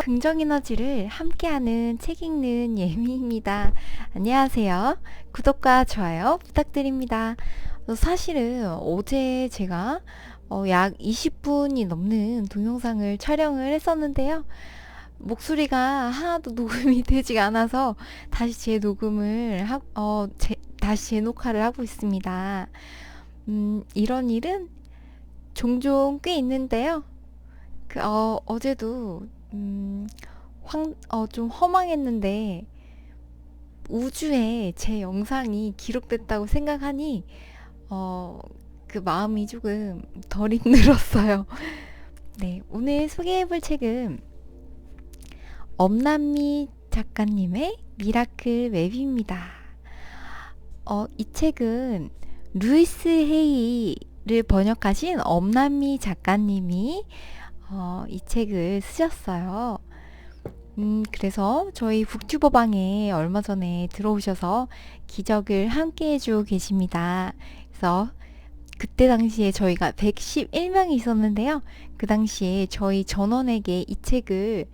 긍정 에너지를 함께하는 책 읽는 예미입니다. 안녕하세요. 구독과 좋아요 부탁드립니다. 어, 사실은 어제 제가 어, 약 20분이 넘는 동영상을 촬영을 했었는데요. 목소리가 하나도 녹음이 되지가 않아서 다시 재 녹음을 하, 어, 제, 다시 재녹화를 하고 있습니다. 음, 이런 일은 종종 꽤 있는데요. 그, 어, 어제도, 음, 황, 어, 좀 허망했는데, 우주에 제 영상이 기록됐다고 생각하니, 어, 그 마음이 조금 덜 힘들었어요. 네, 오늘 소개해볼 책은 엄남미 작가님의 미라클 웹입니다. 어, 이 책은 루이스 헤이를 번역하신 엄남미 작가님이 어, 이 책을 쓰셨어요. 음, 그래서 저희 북튜버 방에 얼마 전에 들어오셔서 기적을 함께 해주고 계십니다. 그래서 그때 당시에 저희가 111명이 있었는데요. 그 당시에 저희 전원에게 이 책을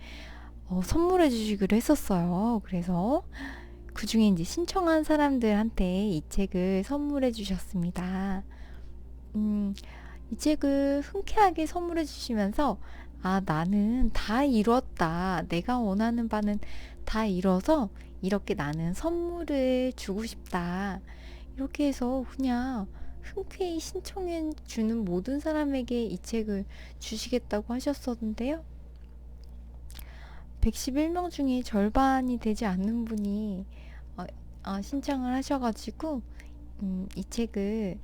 어, 선물해 주시기로 했었어요. 그래서 그 중에 이제 신청한 사람들한테 이 책을 선물해 주셨습니다. 음, 이 책을 흔쾌하게 선물해 주시면서 아, 나는 다 이뤘다. 내가 원하는 바는 다 이뤄서 이렇게 나는 선물을 주고 싶다. 이렇게 해서 그냥 흔쾌히 신청해 주는 모든 사람에게 이 책을 주시겠다고 하셨었는데요. 111명 중에 절반이 되지 않는 분이 어, 어, 신청을 하셔가지고 음, 이 책을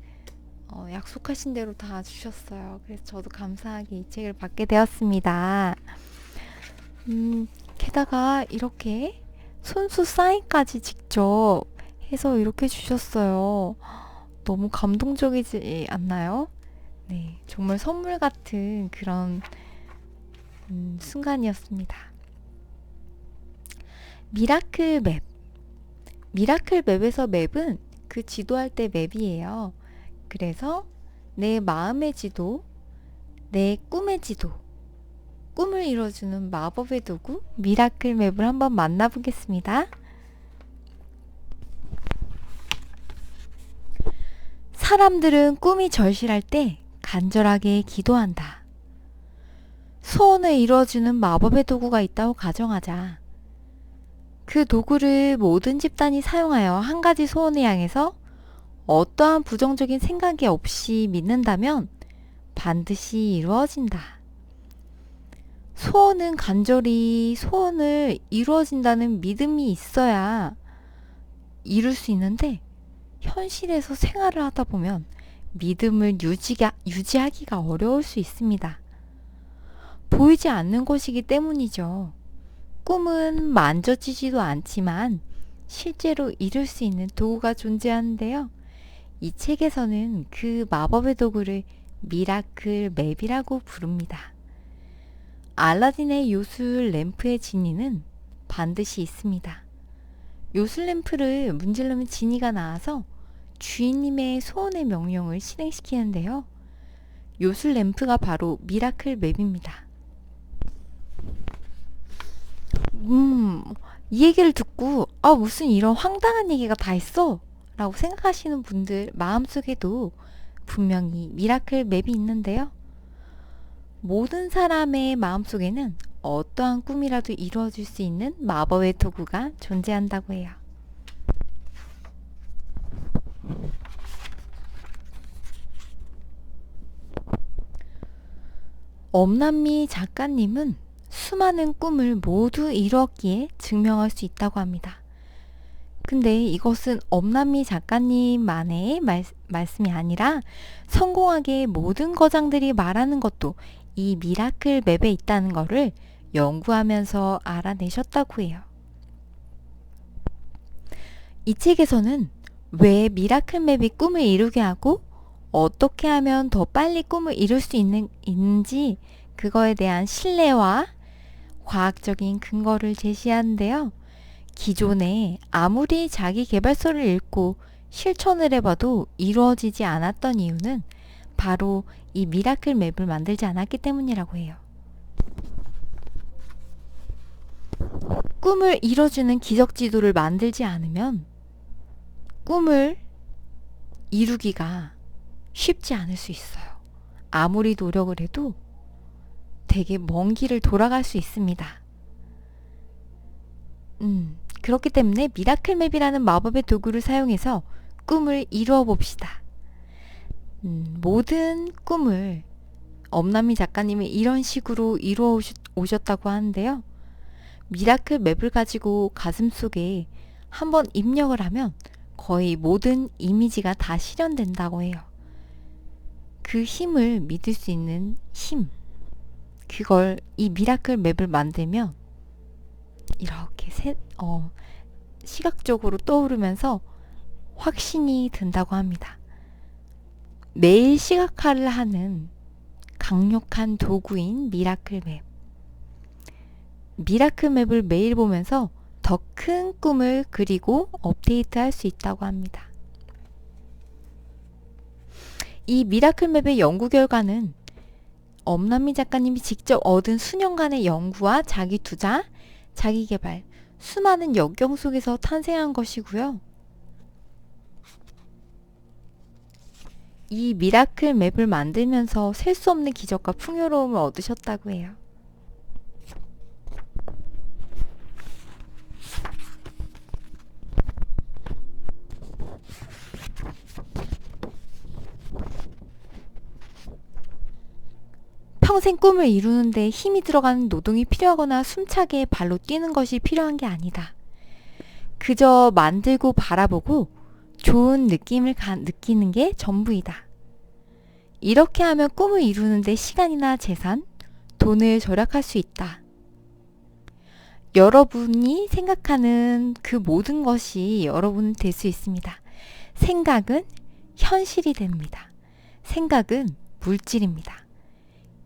어, 약속하신 대로 다 주셨어요. 그래서 저도 감사하게 이 책을 받게 되었습니다. 음, 게다가 이렇게 손수 사인까지 직접 해서 이렇게 주셨어요. 너무 감동적이지 않나요? 네, 정말 선물 같은 그런 음, 순간이었습니다. 미라클 맵. 미라클 맵에서 맵은 그 지도할 때 맵이에요. 그래서 내 마음의 지도, 내 꿈의 지도, 꿈을 이뤄주는 마법의 도구 미라클 맵을 한번 만나보겠습니다. 사람들은 꿈이 절실할 때 간절하게 기도한다. 소원을 이루어주는 마법의 도구가 있다고 가정하자. 그 도구를 모든 집단이 사용하여 한 가지 소원을 향해서 어떠한 부정적인 생각이 없이 믿는다면 반드시 이루어진다. 소원은 간절히 소원을 이루어진다는 믿음이 있어야 이룰 수 있는데 현실에서 생활을 하다 보면 믿음을 유지가, 유지하기가 어려울 수 있습니다. 보이지 않는 것이기 때문이죠. 꿈은 만져지지도 않지만 실제로 이룰 수 있는 도구가 존재하는데요. 이 책에서는 그 마법의 도구를 미라클 맵이라고 부릅니다. 알라딘의 요술 램프의 진이는 반드시 있습니다. 요술 램프를 문지르면 진이가 나와서 주인님의 소원의 명령을 실행시키는데요. 요술 램프가 바로 미라클 맵입니다. 음, 이 얘기를 듣고, 아, 무슨 이런 황당한 얘기가 다 있어? 라고 생각하시는 분들 마음속에도 분명히 미라클 맵이 있는데요. 모든 사람의 마음속에는 어떠한 꿈이라도 이루어질 수 있는 마법의 도구가 존재한다고 해요. 엄남미 작가님은 수많은 꿈을 모두 이루었기에 증명할 수 있다고 합니다. 근데 이것은 엄남미 작가님만의 말, 말씀이 아니라 성공하게 모든 거장들이 말하는 것도 이 미라클 맵에 있다는 것을 연구하면서 알아내셨다고 해요. 이 책에서는 왜 미라클 맵이 꿈을 이루게 하고 어떻게 하면 더 빨리 꿈을 이룰 수 있는, 있는지 그거에 대한 신뢰와 과학적인 근거를 제시하는데요. 기존에 아무리 자기 개발서를 읽고 실천을 해봐도 이루어지지 않았던 이유는 바로 이 미라클 맵을 만들지 않았기 때문이라고 해요. 꿈을 이뤄주는 기적 지도를 만들지 않으면 꿈을 이루기가 쉽지 않을 수 있어요. 아무리 노력을 해도 되게 먼 길을 돌아갈 수 있습니다. 음, 그렇기 때문에 미라클 맵이라는 마법의 도구를 사용해서 꿈을 이루어 봅시다. 음, 모든 꿈을 엄남미 작가님이 이런 식으로 이루어 오셨다고 하는데요. 미라클 맵을 가지고 가슴 속에 한번 입력을 하면 거의 모든 이미지가 다 실현된다고 해요. 그 힘을 믿을 수 있는 힘. 그걸 이 미라클 맵을 만들면 이렇게 세, 어, 시각적으로 떠오르면서 확신이 든다고 합니다. 매일 시각화를 하는 강력한 도구인 미라클 맵. 미라클 맵을 매일 보면서 더 큰 꿈을 그리고 업데이트 할 수 있다고 합니다. 이 미라클 맵의 연구 결과는 엄남미 작가님이 직접 얻은 수년간의 연구와 자기 투자, 자기 개발, 수많은 역경 속에서 탄생한 것이고요. 이 미라클 맵을 만들면서 셀 수 없는 기적과 풍요로움을 얻으셨다고 해요. 평생 꿈을 이루는데 힘이 들어가는 노동이 필요하거나 숨차게 발로 뛰는 것이 필요한 게 아니다. 그저 만들고 바라보고 좋은 느낌을 가, 느끼는 게 전부이다. 이렇게 하면 꿈을 이루는데 시간이나 재산, 돈을 절약할 수 있다. 여러분이 생각하는 그 모든 것이 여러분은 될수 있습니다. 생각은 현실이 됩니다. 생각은 물질입니다.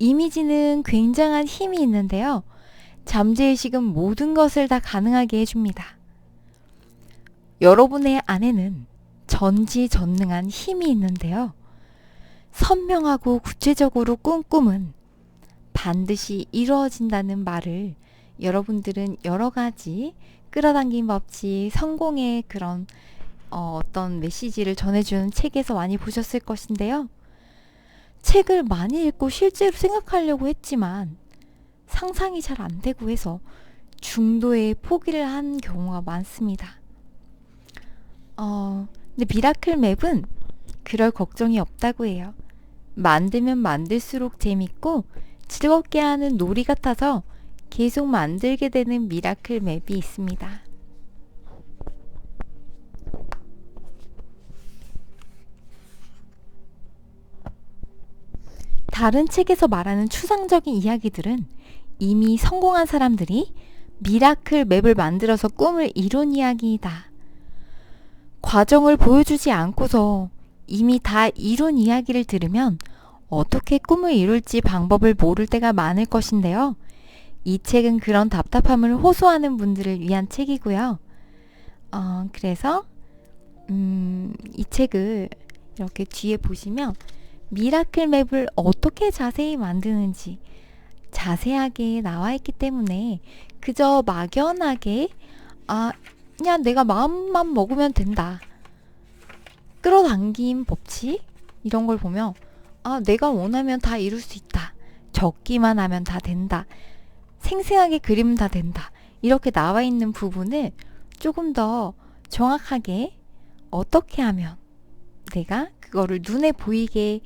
이미지는 굉장한 힘이 있는데요. 잠재의식은 모든 것을 다 가능하게 해줍니다. 여러분의 안에는 전지전능한 힘이 있는데요. 선명하고 구체적으로 꾼 꿈은 반드시 이루어진다는 말을 여러분들은 여러 가지 끌어당긴 법칙, 성공의 그런 어, 어떤 메시지를 전해주는 책에서 많이 보셨을 것인데요. 책을 많이 읽고 실제로 생각하려고 했지만 상상이 잘 안 되고 해서 중도에 포기를 한 경우가 많습니다. 어, 근데 미라클 맵은 그럴 걱정이 없다고 해요. 만들면 만들수록 재밌고 즐겁게 하는 놀이 같아서 계속 만들게 되는 미라클 맵이 있습니다. 다른 책에서 말하는 추상적인 이야기들은 이미 성공한 사람들이 미라클 맵을 만들어서 꿈을 이룬 이야기이다. 과정을 보여주지 않고서 이미 다 이룬 이야기를 들으면 어떻게 꿈을 이룰지 방법을 모를 때가 많을 것인데요. 이 책은 그런 답답함을 호소하는 분들을 위한 책이고요. 어, 그래서, 음, 이 책을 이렇게 뒤에 보시면 미라클 맵을 어떻게 자세히 만드는지 자세하게 나와 있기 때문에 그저 막연하게 아 그냥 내가 마음만 먹으면 된다. 끌어당김 법칙 이런 걸 보면 아 내가 원하면 다 이룰 수 있다. 적기만 하면 다 된다. 생생하게 그리면 다 된다. 이렇게 나와 있는 부분을 조금 더 정확하게 어떻게 하면 내가 그거를 눈에 보이게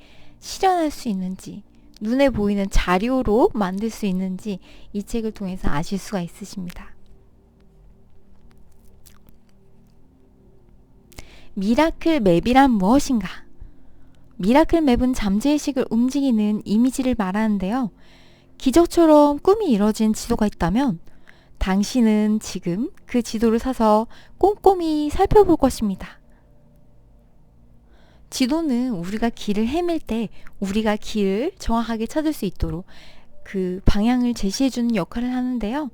실현할 수 있는지, 눈에 보이는 자료로 만들 수 있는지 이 책을 통해서 아실 수가 있으십니다. 미라클 맵이란 무엇인가? 미라클 맵은 잠재의식을 움직이는 이미지를 말하는데요. 기적처럼 꿈이 이뤄진 지도가 있다면 당신은 지금 그 지도를 사서 꼼꼼히 살펴볼 것입니다. 지도는 우리가 길을 헤맬 때 우리가 길을 정확하게 찾을 수 있도록 그 방향을 제시해주는 역할을 하는데요.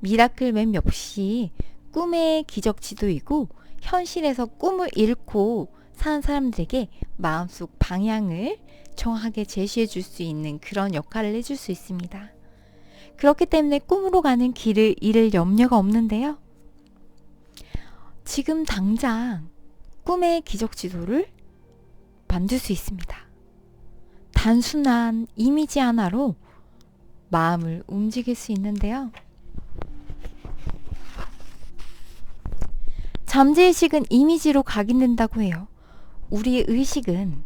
미라클 맵 역시 꿈의 기적 지도이고 현실에서 꿈을 잃고 사는 사람들에게 마음속 방향을 정확하게 제시해 줄 수 있는 그런 역할을 해줄 수 있습니다. 그렇기 때문에 꿈으로 가는 길을 잃을 염려가 없는데요. 지금 당장 꿈의 기적 지도를 만들 수 있습니다. 단순한 이미지 하나로 마음을 움직일 수 있는데요. 잠재의식은 이미지로 각인된다고 해요. 우리의 의식은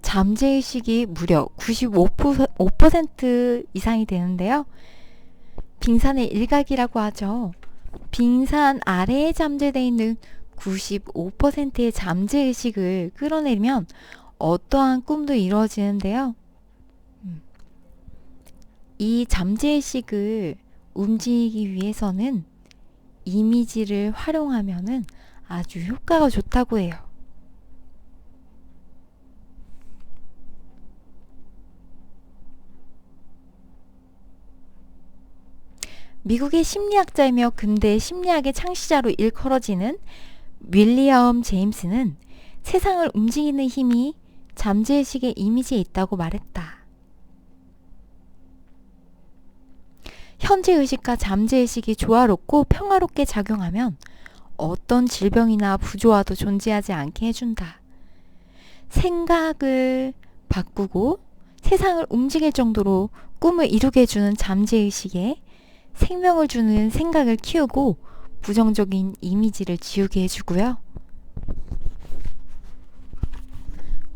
잠재의식이 무려 95% 이상이 되는데요. 빙산의 일각이라고 하죠. 빙산 아래에 잠재되어 있는 95%의 잠재의식을 끌어내면 어떠한 꿈도 이루어지는데요. 음. 이 잠재의식을 움직이기 위해서는 이미지를 활용하면은 아주 효과가 좋다고 해요. 미국의 심리학자이며 근대 심리학의 창시자로 일컬어지는 윌리엄 제임스는 세상을 움직이는 힘이 잠재의식의 이미지에 있다고 말했다. 현재의식과 잠재의식이 조화롭고 평화롭게 작용하면 어떤 질병이나 부조화도 존재하지 않게 해준다. 생각을 바꾸고 세상을 움직일 정도로 꿈을 이루게 해주는 잠재의식에 생명을 주는 생각을 키우고 부정적인 이미지를 지우게 해주고요.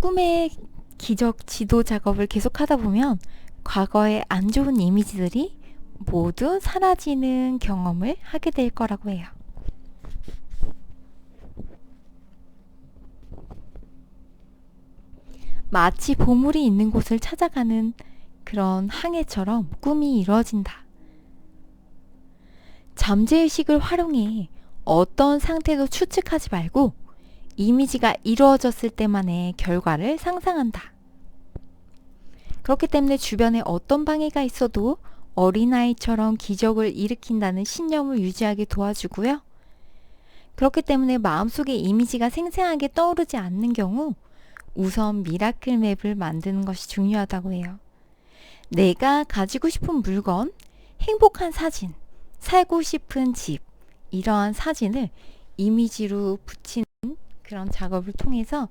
꿈의 기적 지도 작업을 계속 하다 보면 과거의 안 좋은 이미지들이 모두 사라지는 경험을 하게 될 거라고 해요. 마치 보물이 있는 곳을 찾아가는 그런 항해처럼 꿈이 이루어진다. 잠재의식을 활용해 어떤 상태도 추측하지 말고 이미지가 이루어졌을 때만의 결과를 상상한다. 그렇기 때문에 주변에 어떤 방해가 있어도 어린아이처럼 기적을 일으킨다는 신념을 유지하게 도와주고요. 그렇기 때문에 마음속에 이미지가 생생하게 떠오르지 않는 경우 우선 미라클 맵을 만드는 것이 중요하다고 해요. 내가 가지고 싶은 물건, 행복한 사진, 살고 싶은 집, 이러한 사진을 이미지로 붙이는 그런 작업을 통해서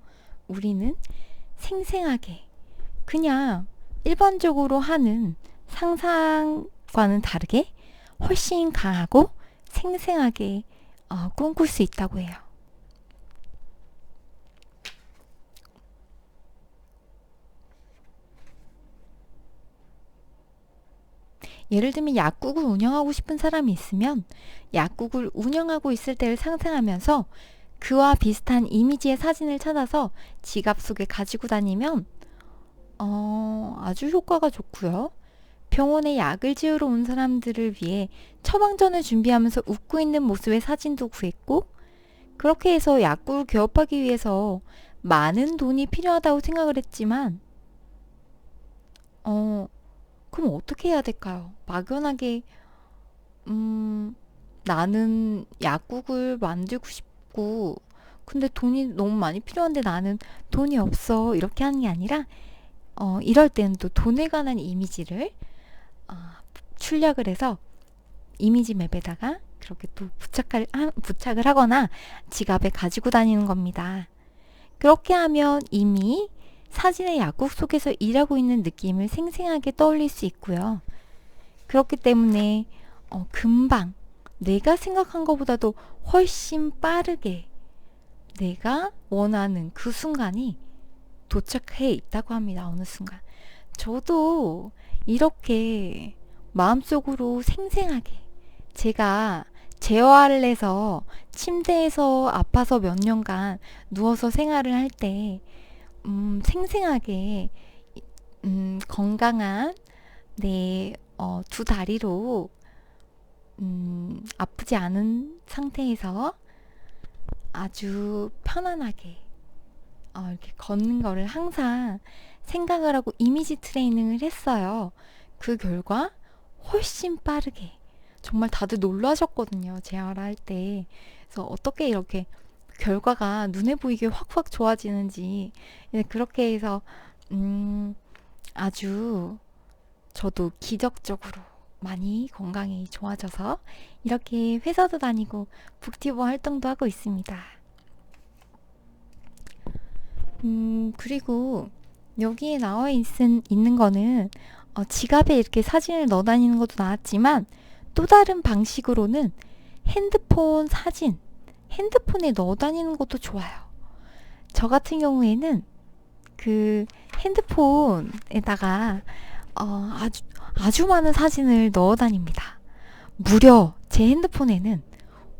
우리는 생생하게 그냥 일반적으로 하는 상상과는 다르게 훨씬 강하고 생생하게 어, 꿈꿀 수 있다고 해요. 예를 들면 약국을 운영하고 싶은 사람이 있으면 약국을 운영하고 있을 때를 상상하면서 그와 비슷한 이미지의 사진을 찾아서 지갑 속에 가지고 다니면 어, 아주 효과가 좋고요. 병원에 약을 지으러 온 사람들을 위해 처방전을 준비하면서 웃고 있는 모습의 사진도 구했고 그렇게 해서 약국을 개업하기 위해서 많은 돈이 필요하다고 생각을 했지만 어 그럼 어떻게 해야 될까요? 막연하게 음 나는 약국을 만들고 싶고 근데 돈이 너무 많이 필요한데 나는 돈이 없어 이렇게 하는 게 아니라 어 이럴 때는 또 돈에 관한 이미지를 어, 출력을 해서 이미지 맵에다가 그렇게 또 부착을, 하, 부착을 하거나 지갑에 가지고 다니는 겁니다. 그렇게 하면 이미 사진의 약국 속에서 일하고 있는 느낌을 생생하게 떠올릴 수 있고요. 그렇기 때문에 어, 금방 내가 생각한 것보다도 훨씬 빠르게 내가 원하는 그 순간이 도착해 있다고 합니다. 어느 순간. 저도 이렇게 마음속으로 생생하게 제가 재활을 해서 침대에서 아파서 몇 년간 누워서 생활을 할 때, 음, 생생하게, 음, 건강한 내, 어, 두 다리로, 음, 아프지 않은 상태에서 아주 편안하게, 어, 이렇게 걷는 거를 항상 생각을 하고 이미지 트레이닝을 했어요. 그 결과 훨씬 빠르게 정말 다들 놀라셨거든요. 재활 할 때. 그래서 어떻게 이렇게 결과가 눈에 보이게 확확 좋아지는지 네, 그렇게 해서 음 아주 저도 기적적으로 많이 건강이 좋아져서 이렇게 회사도 다니고 북튜버 활동도 하고 있습니다. 음, 그리고 여기에 나와 있은, 있는 거는 어, 지갑에 이렇게 사진을 넣어 다니는 것도 나왔지만 또 다른 방식으로는 핸드폰 사진, 핸드폰에 넣어 다니는 것도 좋아요. 저 같은 경우에는 그 핸드폰에다가 어, 아주 아주 많은 사진을 넣어 다닙니다. 무려 제 핸드폰에는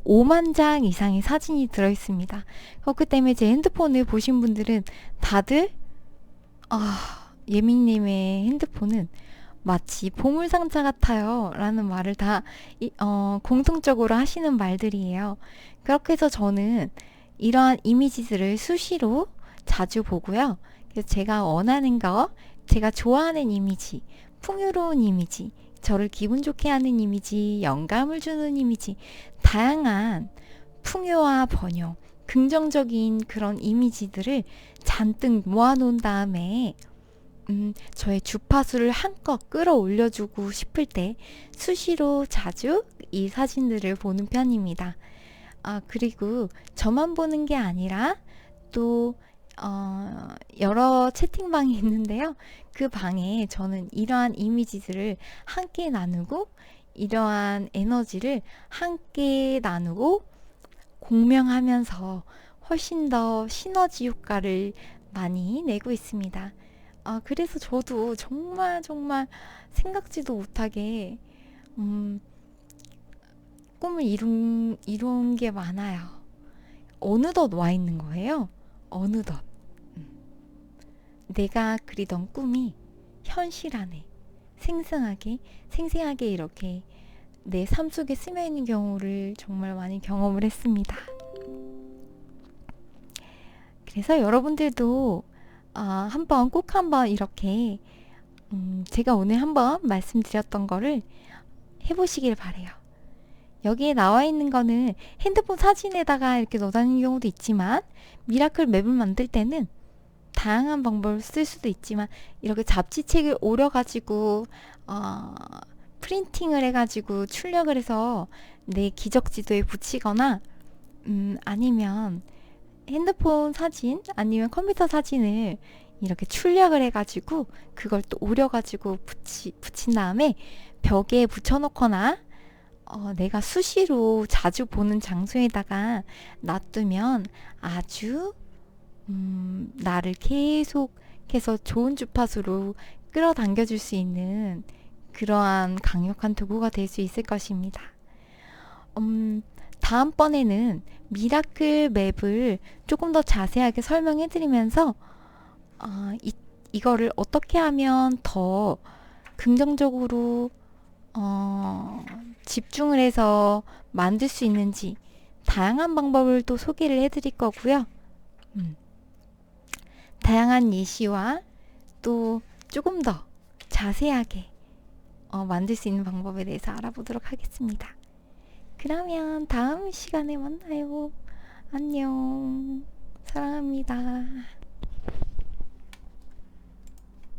5만 장 이상의 사진이 들어 있습니다. 그렇기 때문에 제 핸드폰을 보신 분들은 다들 아, 예민님의 핸드폰은 마치 보물상자 같아요. 라는 말을 다 이, 어, 공통적으로 하시는 말들이에요. 그렇게 해서 저는 이러한 이미지들을 수시로 자주 보고요. 그래서 제가 원하는 거, 제가 좋아하는 이미지, 풍요로운 이미지, 저를 기분 좋게 하는 이미지, 영감을 주는 이미지, 다양한 풍요와 번영, 긍정적인 그런 이미지들을 잔뜩 모아놓은 다음에 음, 저의 주파수를 한껏 끌어올려주고 싶을 때 수시로 자주 이 사진들을 보는 편입니다. 아, 그리고 저만 보는 게 아니라 또 어, 여러 채팅방이 있는데요. 그 방에 저는 이러한 이미지들을 함께 나누고 이러한 에너지를 함께 나누고 공명하면서 훨씬 더 시너지 효과를 많이 내고 있습니다. 아, 그래서 저도 정말 정말 생각지도 못하게 음, 꿈을 이룬, 이룬 게 많아요. 어느덧 와 있는 거예요. 어느덧. 음. 내가 그리던 꿈이 현실 안에 생생하게, 생생하게 이렇게 내 삶 속에 스며 있는 경우를 정말 많이 경험을 했습니다. 그래서 여러분들도 아, 한번 꼭 한번 이렇게 음, 제가 오늘 한번 말씀드렸던 거를 해보시길 바래요. 여기에 나와 있는 거는 핸드폰 사진에다가 이렇게 넣어 다니는 경우도 있지만 미라클 맵을 만들 때는 다양한 방법을 쓸 수도 있지만 이렇게 잡지책을 오려가지고 어, 프린팅을 해가지고 출력을 해서 내 기적지도에 붙이거나 음, 아니면 핸드폰 사진 아니면 컴퓨터 사진을 이렇게 출력을 해가지고 그걸 또 오려가지고 붙이, 붙인 다음에 벽에 붙여놓거나 어, 내가 수시로 자주 보는 장소에다가 놔두면 아주 음, 나를 계속해서 좋은 주파수로 끌어당겨 줄 수 있는 그러한 강력한 도구가 될 수 있을 것입니다. 음, 다음번에는 미라클 맵을 조금 더 자세하게 설명해 드리면서 어, 이, 이거를 어떻게 하면 더 긍정적으로 어, 집중을 해서 만들 수 있는지 다양한 방법을 또 소개를 해드릴 거고요. 음. 다양한 예시와 또 조금 더 자세하게 어, 만들 수 있는 방법에 대해서 알아보도록 하겠습니다. 그러면 다음 시간에 만나요. 안녕. 사랑합니다.